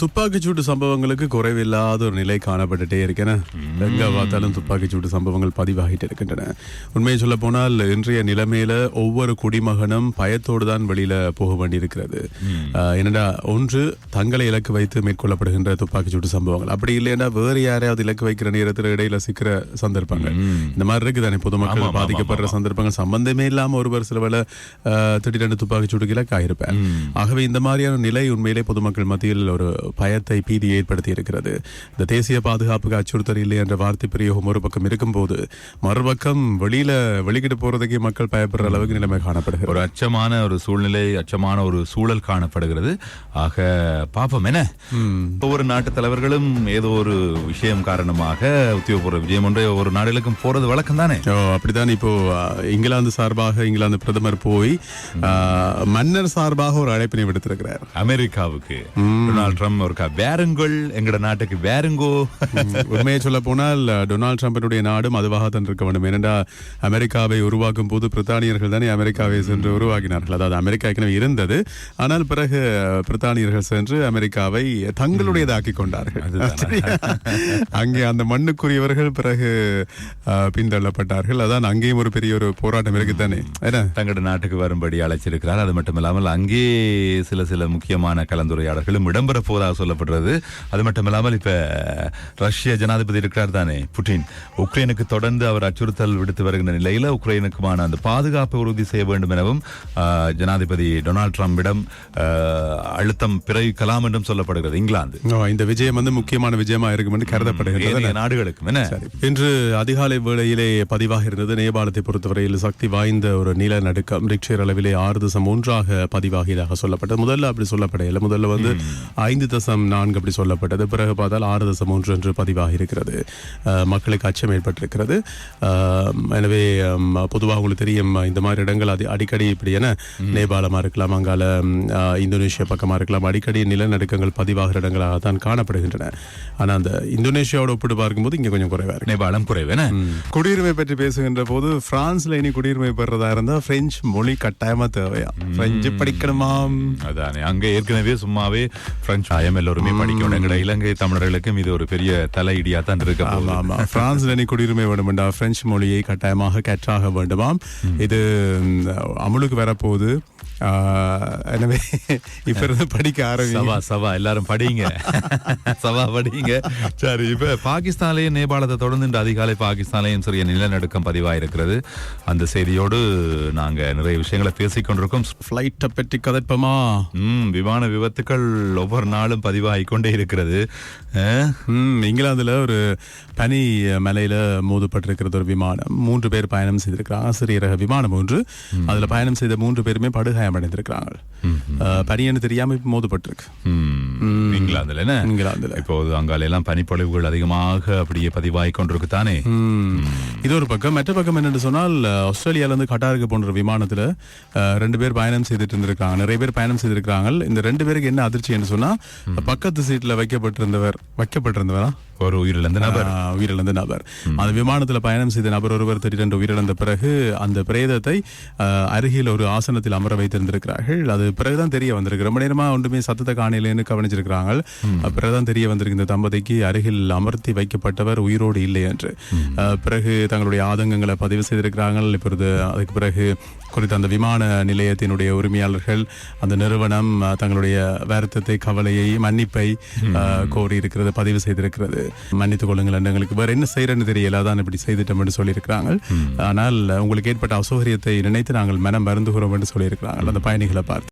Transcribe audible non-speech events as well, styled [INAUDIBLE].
துப்பாக்கிச்சூட்டு சம்பவங்களுக்கு குறைவில்லாத ஒரு நிலை காணப்பட்டுட்டே இருக்கேன். எங்க பார்த்தாலும் துப்பாக்கிச்சூட்டு சம்பவங்கள் பதிவாகிட்டு இருக்கின்றன. உண்மையை சொல்ல போனால் இன்றைய நிலைமையில ஒவ்வொரு குடிமகனும் பயத்தோடு தான் வெளியில போக வேண்டியிருக்கிறது. என்னடா ஒன்று தங்களை இலக்கு வைத்து மேற்கொள்ளப்படுகின்ற துப்பாக்கிச்சூட்டு சம்பவங்கள். அப்படி இல்லைன்னா வேறு யாரையாவது இலக்கு வைக்கிற நேரத்தில் இடையில சிக்கிற சந்தர்ப்பங்கள். இந்த மாதிரி இருக்குதானே பொதுமக்கள் பாதிக்கப்படுற சந்தர்ப்பங்கள். சம்பந்தமே இல்லாம ஒருவர் சில ஆஹ், திடீரென்று துப்பாக்கிச்சூட்டுக்கு இலக்காயிருப்பார் ஆகவே இந்த மாதிரியான நிலை உண்மையிலே பொதுமக்கள் மத்தியில் ஒரு பயத்தை பீதியை ஏற்படுத்தி இருக்கிறது இந்த தேசிய பாதுகாப்புக்கு அச்சுறுத்தல் இல்லை என்ற வார்த்தை பிரயோகம் ஒரு பக்கம் இருக்கும்போது மறுபக்கம் வெளியில வெளிக்கிட்டு போறதுக்கே மக்கள் பயப்படுற அளவுக்கு நிலைமை காணப்படுகிறது. ஒரு அச்சமான ஒரு சூழ்நிலை அச்சமான ஒரு சூழல் காணப்படுகிறது. ஆக பாப்போம் என்ன? ஒவ்வொரு நாட்டு தலைவர்களும் ஏதோ ஒரு விஷயம் காரணமாக உத்தியோகபூர்வ விஜயம் ஒன்றை ஒவ்வொரு நாடுகளுக்கும் போறது வழக்கம் தானே? அப்படித்தான் இப்போ இங்கிலாந்து சார்பாக இங்கிலாந்து பிரதமர் போய் மன்னர் சார்பாக ஒரு அழைப்பினை விடுத்திருக்கிறார். அமெரிக்காவுக்கு. டொனால்ட் ட்ரம்ப் ஒரு வேறுங்கள் எங்கட நாட்டுக்கு வேறுங்கோ? [LAUGHS] உண்மையை சொல்ல போனால் டொனால்ட் ட்ரம்பினுடைய நாடும் அதுவாகத்தான் இருக்க வேண்டும். ஏனென்றா அமெரிக்காவை உருவாக்கும் போது பிரித்தானியர்கள் தானே அமெரிக்காவை சென்று உருவாக்கினார்கள். அதாவது அமெரிக்கா ஏற்கனவே இருந்தது. ஆனால் பிறகு பிரித்தானியர்கள் சென்று அமெரிக்காவை தங்களுடையதாக்கி கொண்டார்கள்? அங்கே அந்த மண்ணுக்குரியவர்கள் பிறகு பின்தள்ளப்பட்டார்கள். அதான் அங்கேயும் ஒரு பெரிய ஒரு போராட்டம் இருக்குதானே? தங்களோட நாட்டுக்கு வரும்படி அழைச்சிருக்கிறார். அது மட்டுமில்லாமல் அங்கே சில சில முக்கியமான கலந்துரையாடல்களும் இடம்பெற போவதாக சொல்லப்படுறது. அது மட்டுமில்லாமல் இப்ப ரஷ்ய ஜனாதிபதி இருக்கிறார் தானே புட்டின். உக்ரைனுக்கு தொடர்ந்து அவர் அச்சுறுத்தல் விடுத்து வருகின்ற நிலையில உக்ரைனுக்குமான அந்த பாதுகாப்பை உறுதி செய்ய வேண்டும் எனவும் ஜனாதிபதி டொனால்ட் ட்ரம்பிடம் அழுத்தம் பிறக்கலாம் என்றும் சொல்லப்படுகிறது இங்கிலாந்து. இந்த விஜயம் வந்து முக்கியமான விஜயமா இருக்கும் என்று கருதப்படுகிறது நாடுகளுக்கும் என்ன? இன்று அதிகாலை வேளையிலே பதிவாக இருந்தது நேபாளத்தை பொறுத்தவரையில் சக்தி வாய்ந்த ஒரு நிலநடுக்கம் ரிக்ஷர் அளவிலே ஆறு தசம் ஒன்றாக பதிவாகியதாக சொல்லப்பட்டது. முதல்ல அப்படி சொல்லப்படையில. முதல்ல வந்து ஐந்து தசம் நான்கு அப்படி சொல்லப்பட்டது. பிறகு பார்த்தால் ஆறு தசம் ஒன்று என்று பதிவாகி இருக்கிறது. மக்களுக்கு அச்சம் ஏற்பட்டிருக்கிறது. எனவே பொதுவாக உங்களுக்கு தெரியும் இந்த மாதிரி இடங்கள் அதி அடிக்கடி இப்படி என நேபாளமா இருக்கலாம் அங்கால இந்தோனேஷியா பக்கமா இருக்கலாம் அடிக்கடி நிலநடுக்கங்கள் பதிவாகிற இடங்களாக தான் காணப்படுகின்றன. ஆனா அந்த இந்தோனேஷியாவோட ஒப்பிட்டு பார்க்கும்போது இங்க கொஞ்சம் குறைவா இருக்கு. நேபாளம் குறைவேன குடியுரிமை பற்றி பேசுகின்ற போது பிரான்ஸ்ல இனி குடியுரிமை பெறதா இருந்தா பிரெஞ்சு மொழி கட்டாயமா தேவையா? பிரெஞ்சு படிக்கணுமாம்? அதானே அங்க ஏற்கனவே சும்மாவே பிரெஞ்சு ஆயம் எல்லோருமே படிக்கணும். எங்கட இலங்கை தமிழர்களுக்கும் இது ஒரு பெரிய தலையிடியா தான் இருக்க ஆமா ஆமா. பிரான்ஸ்ல இனி குடியுரிமை வேண்டுமெண்டா பிரெஞ்சு மொழியை கட்டாயமாக கற்றாக வேண்டுமாம். இது அமுலுக்கு வரப்போகுது. எனவே இப்ப இருந்து படிக்க ஆரம்பி சவா சவா எல்லாரும் படிங்க. [LAUGHS] சவா படிங்க. சரி இப்ப பாகிஸ்தான்லயும் நேபாளத்தை தொடர்ந்து இன்று அதிகாலை பாகிஸ்தான்லயும் சிறிய நிலநடுக்கம் பதிவாயிருக்கிறது. அந்த செய்தியோடு நாங்க நிறைய விஷயங்களை பேசிக் கொண்டிருக்கோம். ஃபிளைட்டை பற்றி கதைப்பமா? ம் விமான விபத்துக்கள் ஒவ்வொரு நாளும் பதிவாகிக் கொண்டே இருக்கிறது. இங்கிலாந்துல ஒரு பனி மலையில மோதப்பட்டிருக்கிறது ஒரு விமானம். மூன்று பேர் பயணம் செய்திருக்கிறாங்க. சிறிய ரக விமானம் ஒன்று. அதுல பயணம் செய்த மூன்று பேருமே படுகாயமடைந்திருக்கிறாங்க அஹ், பனின்னு தெரியாம இப்ப மோதப்பட்டிருக்கு. ம், இங்கிலாந்துல என்ன? இங்கிலாந்துல. இப்போது அங்கால எல்லாம் பனிப்பொழிவுகள் அதிகமாக அப்படியே பதிவாகிக் கொண்டிருக்கு தானே. இது ஒரு பக்கம். மற்ற பக்கம் என்னன்னு சொன்னால் ஆஸ்திரேலியால இருந்து கட்டாருக்கு போன்ற விமானத்துல ரெண்டு பேர் பயணம் செய்துட்டு இருந்திருக்காங்க. நிறைய பேர் பயணம் செய்திருக்காங்க இந்த ரெண்டு பேருக்கு என்ன அதிர்ச்சி என்று சொன்னா பக்கத்து சீட்ல வைக்கப்பட்டிருந்தவர் வைக்கப்பட்டிருந்தவரா? ஒரு உயிரிழந்த நபர். உயிரிழந்த நபர். அந்த விமானத்துல பயணம் செய்த நபர் ஒருவர் திடீரென்று உயிரிழந்த பிறகு அந்த பிரேதத்தை அருகில் ஒரு ஆசனத்தில் அமர வைத்திருந்திருக்கிறார்கள். அது பிறகுதான் தெரிய வந்திருக்கு. ரொம்ப நேரமா ஒன்றுமே சத்தத்தை காணலைன்னு கவனிச்சிருக்கிறாங்க. பிறகுதான் தெரிய வந்திருக்கு. இந்த தம்பதிக்கு அருகில் அமர்த்தி வைக்கப்பட்டவர் உயிரோடு இல்லை என்று. பிறகு தங்களுடைய ஆதங்கங்களை பதிவு செய்திருக்கிறாங்க. இப்பொழுது அதுக்கு பிறகு குறித்த அந்த விமான நிலையத்தினுடைய உரிமையாளர்கள் அந்த நிறுவனம் தங்களுடைய வருத்தத்தை கவலையை மன்னிப்பை கோரி இருக்கிறது பதிவு செய்திருக்கிறது. மன்னித்துக் கொள்ளுங்கள் என்று எங்களுக்கு வேற என்ன செய்யறன்னு தெரியல. அதான் இப்படி செய்துட்டோம் என்று சொல்லியிருக்கிறாங்க. ஆனால் உங்களுக்கு ஏற்பட்ட அசௌகரியத்தை நினைத்து நாங்கள் மனம் மருந்துகிறோம் என்று சொல்லியிருக்கிறாங்க. அந்த பயணிகளை பார்த்து.